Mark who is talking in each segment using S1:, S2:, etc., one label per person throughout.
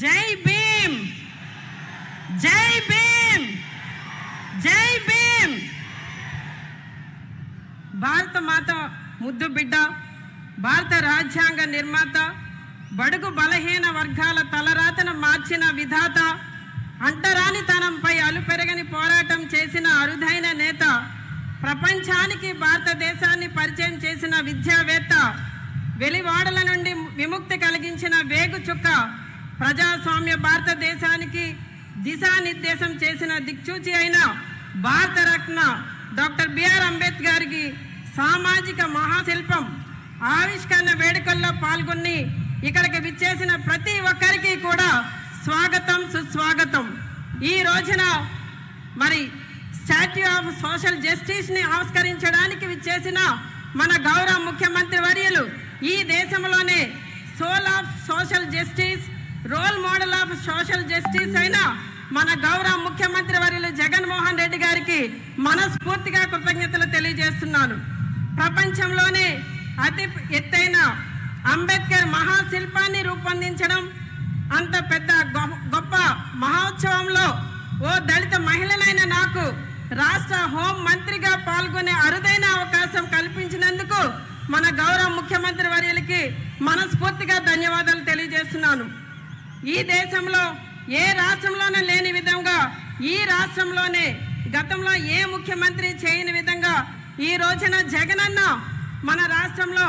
S1: జై భీమ్! జై భీమ్! జై భీమ్! భారత మాత ముద్దు బిడ్డ భారత రాజ్యాంగ నిర్మాత బడుగు బలహీన వర్గాల తలరాతను మార్చిన విధాత అంటరానితనంపై అలుపెరగని పోరాటం చేసిన అరుదైన నేత ప్రపంచానికి భారతదేశాన్ని పరిచయం చేసిన విద్యావేత్త వెలివాడల నుండి విముక్తి కలిగించిన వేగు చుక్క ప్రజాస్వామ్య భారతదేశానికి దిశానిర్దేశం చేసిన దిక్సూచి అయిన భారతరత్న డాక్టర్ బిఆర్ అంబేద్కర్కి సామాజిక మహాశిల్పం ఆవిష్కరణ వేడుకల్లో పాల్గొని ఇక్కడికి విచ్చేసిన ప్రతి ఒక్కరికి కూడా స్వాగతం సుస్వాగతం. ఈ రోజున మరి స్టాట్యూ ఆఫ్ సోషల్ జస్టిస్ని ఆవిష్కరించడానికి విచ్చేసిన మన గౌరవ ముఖ్యమంత్రి వర్యులు ఈ దేశంలోనే soul of social justice role model of social justice అయిన మన గౌరవ ముఖ్యమంత్రి వర్యులు జగన్మోహన్ రెడ్డి గారికి మనస్ఫూర్తిగా కృతజ్ఞతలు తెలియజేస్తున్నాను. ప్రపంచంలోనే అతి ఎత్తైన అంబేద్కర్ మహాశిల్పాన్ని రూపొందించడం అంత పెద్ద గొప్ప మహోత్సవంలో ఓ దళిత మహిళనైన నాకు రాష్ట్ర హోం మంత్రిగా పాల్గొనే అరుదైన అవకాశం కల్పించినందుకు మన గౌరవ ముఖ్యమంత్రి వర్యులకి మనస్ఫూర్తిగా ధన్యవాదాలు తెలియజేస్తున్నాను. ఈ దేశంలో ఏ రాష్ట్రంలోనూ లేని విధంగా ఈ రాష్ట్రంలోనే గతంలో ఏ ముఖ్యమంత్రి చేయని విధంగా ఈ రోజున జగనన్న మన రాష్ట్రంలో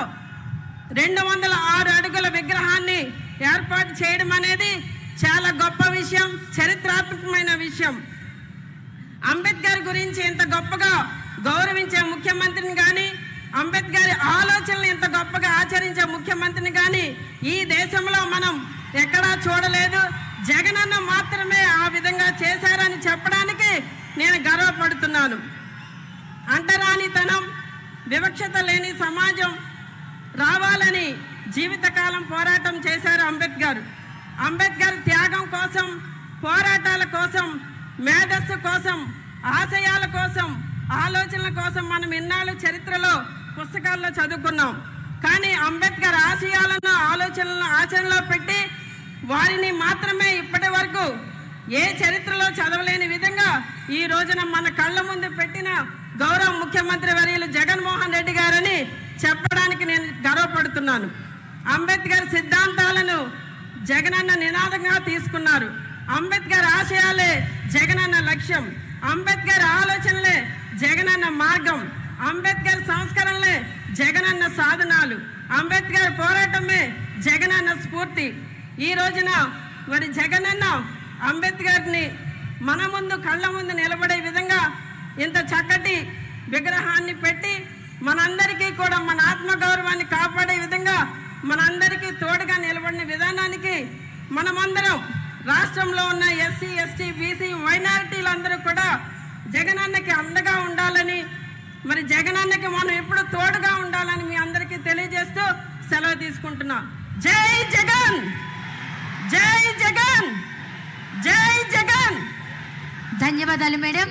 S1: రెండు వందల ఆరు అడుగుల విగ్రహాన్ని ఏర్పాటు చేయడం అనేది చాలా గొప్ప విషయం చరిత్రాత్మకమైన విషయం. అంబేద్కర్ గురించి ఇంత గొప్పగా గౌరవించే ముఖ్యమంత్రిని కానీ అంబేద్కర్ ఆలోచనలు ఇంత గొప్పగా ఆచరించే ముఖ్యమంత్రిని కానీ ఈ దేశంలో మనం ఎక్కడా చూడలేదు. జగనన్న మాత్రమే ఆ విధంగా చేశారని చెప్పడానికి నేను గర్వపడుతున్నాను. అంటరానితనం వివక్షత లేని సమాజం రావాలని జీవితకాలం పోరాటం చేశారు అంబేద్కర్. అంబేద్కర్ త్యాగం కోసం పోరాటాల కోసం మేధస్సు కోసం ఆశయాల కోసం ఆలోచనల కోసం మనం ఇన్నాళ్ళు చరిత్రలో పుస్తకాల్లో చదువుకున్నాం. కానీ అంబేద్కర్ ఆశయాలను ఆలోచనలను ఆచరణలో పెట్టి వారిని మాత్రమే ఇప్పటి వరకు ఏ చరిత్రలో చదవలేని విధంగా ఈ రోజున మన కళ్ళ ముందు పెట్టిన గౌరవ ముఖ్యమంత్రి వర్యులు జగన్మోహన్ రెడ్డి గారని చెప్పడానికి నేను గర్వపడుతున్నాను. అంబేద్కర్ సిద్ధాంతాలను జగనన్న నినాదంగా తీసుకున్నారు. అంబేద్కర్ ఆశయాలే జగనన్న లక్ష్యం. అంబేద్కర్ ఆలోచనలే జగనన్న మార్గం. అంబేద్కర్ సంస్కరణలే జగనన్న సాధనాలు. అంబేద్కర్ పోరాటమే జగనన్న స్ఫూర్తి. ఈ రోజున మరి జగనన్న అంబేద్కర్ని మన ముందు కళ్ళ ముందు నిలబడే విధంగా ఇంత చక్కటి విగ్రహాన్ని పెట్టి మనందరికీ కూడా మన ఆత్మగౌరవాన్ని కాపాడే విధంగా మనందరికీ తోడుగా నిలబడిన విధానానికి మనమందరం రాష్ట్రంలో ఉన్న ఎస్సీ ఎస్టీ బీసీ మైనారిటీలందరూ కూడా జగనన్నకి అండగా ఉండాలని మరి జగనన్నకి మనం ఎప్పుడు తోడుగా ఉండాలని మీ అందరికీ తెలియజేస్తూ సెలవు తీసుకుంటున్నాం. జై జగన్! జై జగన్! జై జగన్!
S2: ధన్యవాదాలు మేడం.